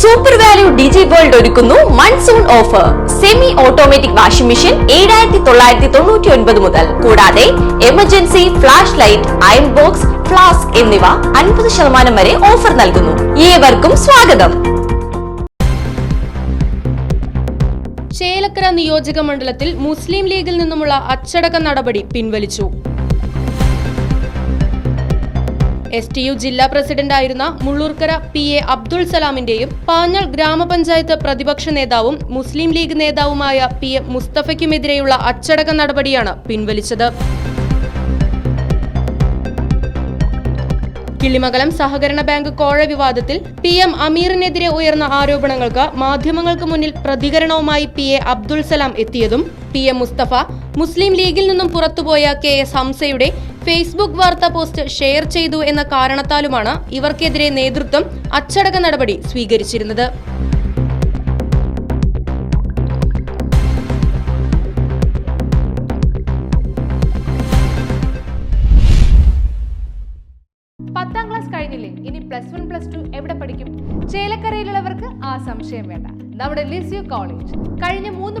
Super value ഡിജി world ഒരുക്കുന്നു. Monsoon offer semi automatic washing machine ഏഴായിരത്തി തൊള്ളായിരത്തി തൊണ്ണൂറ്റി ഒൻപത് മുതൽ. കൂടാതെ emergency flash light iron box flask എന്നിവ അൻപത് ശതമാനം വരെ ഓഫർ നൽകുന്നു. ഏവർക്കും സ്വാഗതം. ചേലക്കര നിയോജക മണ്ഡലത്തിൽ മുസ്ലിം ലീഗിൽ നിന്നുമുള്ള അച്ചടക്ക നടപടി പിൻവലിച്ചു. എസ് ടി യു ജില്ലാ പ്രസിഡന്റായിരുന്ന മുള്ളൂർക്കര പി എ അബ്ദുൾ സലാമിന്റെയും പാഞ്ഞൾ ഗ്രാമപഞ്ചായത്ത് പ്രതിപക്ഷ നേതാവും മുസ്ലിം ലീഗ് നേതാവുമായ പി എം മുസ്തഫയ്ക്കുമെതിരെയുള്ള അച്ചടക്ക നടപടിയാണ് പിൻവലിച്ചത്. കിളിമകലം സഹകരണ ബാങ്ക് കോഴ വിവാദത്തിൽ പി എം അമീറിനെതിരെ ഉയർന്ന ആരോപണങ്ങൾക്ക് മാധ്യമങ്ങൾക്ക് മുന്നിൽ പ്രതികരണവുമായി പി എ അബ്ദുൾ സലാം എത്തിയതും പി എം മുസ്തഫ മുസ്ലിം ലീഗിൽ നിന്നും പുറത്തുപോയ കെ എസ് ഹംസയുടെ ഫേസ്ബുക്ക് വാർത്താ പോസ്റ്റ് ഷെയർ ചെയ്തു എന്ന കാരണത്താലുമാണ് ഇവർക്കെതിരെ നേതൃത്വം അച്ചടക്ക നടപടി സ്വീകരിച്ചിരുന്നത്. പത്താം ക്ലാസ് കഴിഞ്ഞില്ലേ? ഇനി പ്ലസ് വൺ പ്ലസ് ടു എവിടെ പഠിക്കും? ചേലക്കരയിലുള്ളവർക്ക് ആ സംശയം വേണ്ട. നമ്മുടെ ലിസ്യു കോളേജ്. കഴിഞ്ഞ മൂന്ന്